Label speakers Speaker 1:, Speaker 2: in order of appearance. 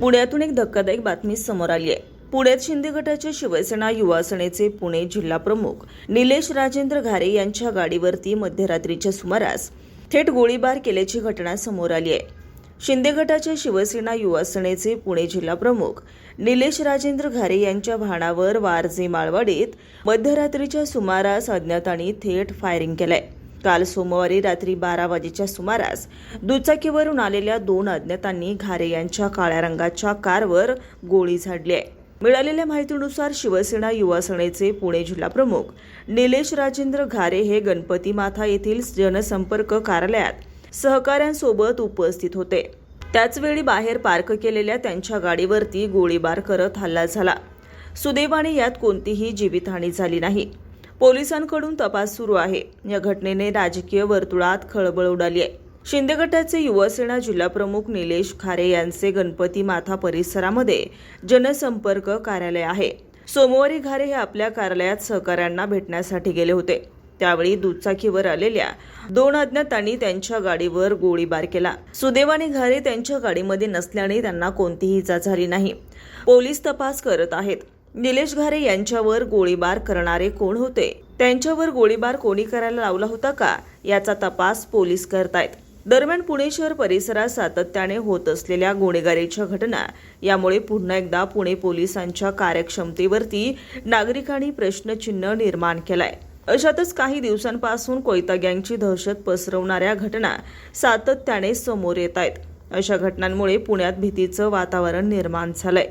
Speaker 1: पुण्यातून एक धक्कादायक बातमी समोर आली आहे. पुण्यात शिंदे गटाचे शिवसेना युवा सेनेचे पुणे जिल्हा प्रमुख निलेश राजेंद्र घारे यांच्या गाडीवरती मध्यरात्रीच्या सुमारास थेट गोळीबार केल्याची घटना समोर आली आहे. शिंदे गटाचे शिवसेना युवा सेनेचे पुणे जिल्हा प्रमुख निलेश राजेंद्र घारे यांच्या वाहनावर वारजे माळवाडीत मध्यरात्रीच्या सुमारास अज्ञातांनी थेट फायरिंग केलंय. काल सोमवारी रात्री बारा वाजेच्या सुमारास दुचाकीवरून आलेल्या दोन अज्ञातांनी घारे यांच्या काळ्या रंगाच्या कारवर गोळी झाडली आहे. मिळालेल्या माहितीनुसार शिवसेना युवा सेनेचे पुणे जिल्हा प्रमुख निलेश राजेंद्र घारे हे गणपती माथा येथील जनसंपर्क कार्यालयात सहकाऱ्यांसोबत उपस्थित होते. त्याचवेळी बाहेर पार्क केलेल्या त्यांच्या गाडीवरती गोळीबार करत हल्ला झाला. सुदैवाने यात कोणतीही जीवितहानी झाली नाही. पोलिसांकडून तपास सुरू आहे. या घटनेने राजकीय वर्तुळात खळबळ उडाली आहे. शिंदे गटाचे युवासेना जिल्हाप्रमुख निलेश खारे यांचे गणपती माथा परिसरामध्ये जनसंपर्क कार्यालय आहे. सोमवारी घारे हे आपल्या कार्यालयात सहकाऱ्यांना भेटण्यासाठी गेले होते. त्यावेळी दुचाकीवर आलेल्या दोन अज्ञातांनी त्यांच्या गाडीवर गोळीबार केला. सुदैवाने घारे त्यांच्या गाडीमध्ये नसल्याने त्यांना कोणतीही इजा झाली नाही. पोलीस तपास करत आहेत. निलेश घारे यांच्यावर गोळीबार करणारे कोण होते? त्यांच्यावर गोळीबार कोणी करायला लावला होता का? याचा तपास पोलीस करतायत. दरम्यान पुणे शहर परिसरात सातत्याने होत असलेल्या गुन्हेगारीच्या घटना यामुळे पुन्हा एकदा पुणे पोलिसांच्या कार्यक्षमतेवरती नागरिकांनी प्रश्नचिन्ह निर्माण केलाय. अशातच काही दिवसांपासून कोयता गँगची दहशत पसरवणाऱ्या घटना सातत्याने समोर येत आहेत अशा घटनांमुळे पुण्यात भीतीचं वातावरण निर्माण झालंय.